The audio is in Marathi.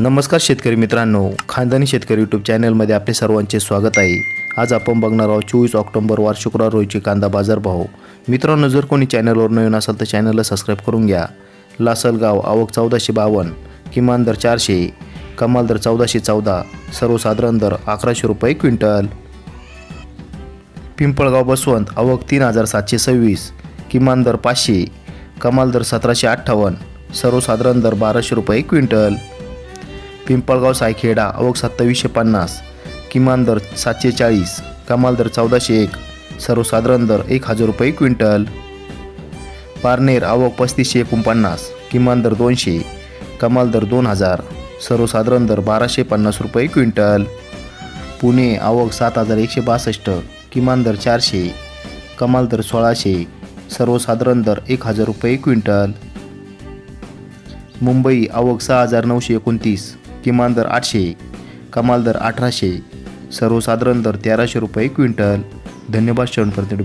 नमस्कार शेतकरी मित्रांनो. खानदानी शेतकरी यूट्यूब चॅनलमध्ये आपले सर्वांचे स्वागत आहे. आज आपण बघणार आहोत चोवीस ऑक्टोबर वार शुक्रवार रोजीचे कांदा बाजारभाव मित्रांनो जर कोणी चॅनलवर नवीन असाल तर चॅनलला सबस्क्राईब करून घ्या. लासलगाव आवक चौदाशे बावन्न किमान दर चारशे कमाल दर चौदाशे चौदा सर्वसाधारण दर अकराशे रुपये क्विंटल. पिंपळगाव बसवंत आवक तीन हजार सातशे सव्वीस किमान दर पाचशे कमाल दर सतराशे अठ्ठावन्न सर्वसाधारण दर बाराशे रुपये क्विंटल. पिंपळगाव सायखेडा आवक सत्तावीसशे पन्नास किमान दर सातशे चाळीस कमाल दर चौदाशे एक सर्वसाधारण दर एक हजार रुपये क्विंटल. पारनेर आवक पस्तीसशे एकोणपन्नास किमान दर दोनशे कमाल दर दोन हजार सर्वसाधारण दर बाराशे पन्नास रुपये क्विंटल. पुणे आवक सात हजार एकशे बासष्ट किमान दर चारशे कमाल दर सोळाशे सर्वसाधारण दर एक हजार रुपये क्विंटल. मुंबई आवक सहा हजार नऊशे एकोणतीस किमान दर आठशे कमाल दर अठराशे सर्वसाधारण दर तेराशे रुपये क्विंटल. धन्यवाद श्रवण करते